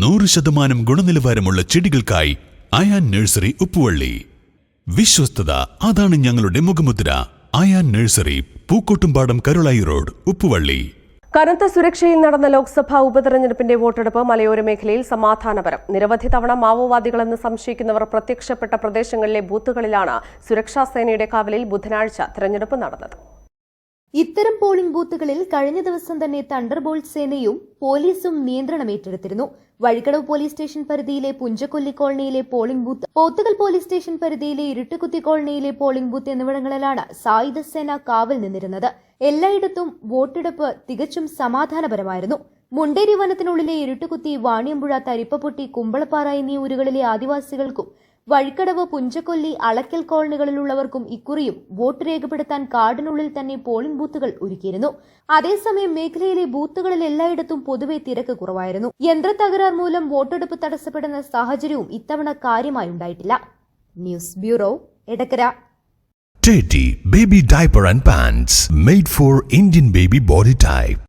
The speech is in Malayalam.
നൂറ് ശതമാനം ഗുണനിലവാരമുള്ള ചെടികൾക്കായി അയാൻ നഴ്സറി ഉപ്പുവള്ളി. വിശ്വസ്തത അതാണ് ഞങ്ങളുടെ മുഖമുദ്ര. Ayaan nursery Pookkottumpadam Karulai road Uppuvalli. കനത്ത സുരക്ഷയിൽ നടന്ന ലോക്സഭാ ഉപതെരഞ്ഞെടുപ്പിന്റെ വോട്ടെടുപ്പ് മലയോര മേഖലയിൽ സമാധാനപരം. നിരവധി തവണ മാവോവാദികളെന്ന് സംശയിക്കുന്നവർ പ്രത്യക്ഷപ്പെട്ട പ്രദേശങ്ങളിലെ ബൂത്തുകളിലാണ് സുരക്ഷാ സേനയുടെ കാവലിൽ ബുധനാഴ്ച തെരഞ്ഞെടുപ്പ് നടന്നത്. ഇത്തരം പോളിംഗ് ബൂത്തുകളിൽ കഴിഞ്ഞ ദിവസം തന്നെ തണ്ടർബോൾട്ട് സേനയും പോലീസും നിയന്ത്രണം ഏറ്റെടുത്തിരുന്നു. വഴിക്കടവ് പോലീസ് സ്റ്റേഷൻ പരിധിയിലെ പുഞ്ചക്കൊല്ലി കോളനിയിലെ polling booth Pothukal police station പരിധിയിലെ ഇരുട്ടുകുത്തി കോളനിയിലെ പോളിംഗ് ബൂത്ത് എന്നിവിടങ്ങളിലാണ് സായുധ സേന കാവൽ നിന്നിരുന്നത്. എല്ലായിടത്തും വോട്ടെടുപ്പ് തികച്ചും സമാധാനപരമായിരുന്നു. മുണ്ടേരി വനത്തിനുള്ളിലെ ഇരുട്ടുകുത്തി വാണിയമ്പുഴ തരിപ്പപ്പൊട്ടി കുമ്പളപ്പാറ എന്നീ ഊരുകളിലെ ആദിവാസികൾക്കും വഴിക്കടവ് പുഞ്ചക്കൊല്ലി അളക്കൽ കോളനികളിലുള്ളവർക്കും ഇക്കുറിയും വോട്ട് രേഖപ്പെടുത്താൻ കാർഡിനുള്ളിൽ തന്നെ പോളിംഗ് ബൂത്തുകൾ ഒരുക്കിയിരുന്നു. അതേസമയം മേഖലയിലെ ബൂത്തുകളിൽ എല്ലായിടത്തും പൊതുവെ തിരക്ക് കുറവായിരുന്നു. യന്ത്ര തകരാർ മൂലം വോട്ടെടുപ്പ് തടസ്സപ്പെടുന്ന സാഹചര്യവും ഇത്തവണ കാര്യമായി ഉണ്ടായിട്ടില്ല. News bureau Edakkara. Teddy Baby Diaper and Pants made for Indian baby body type.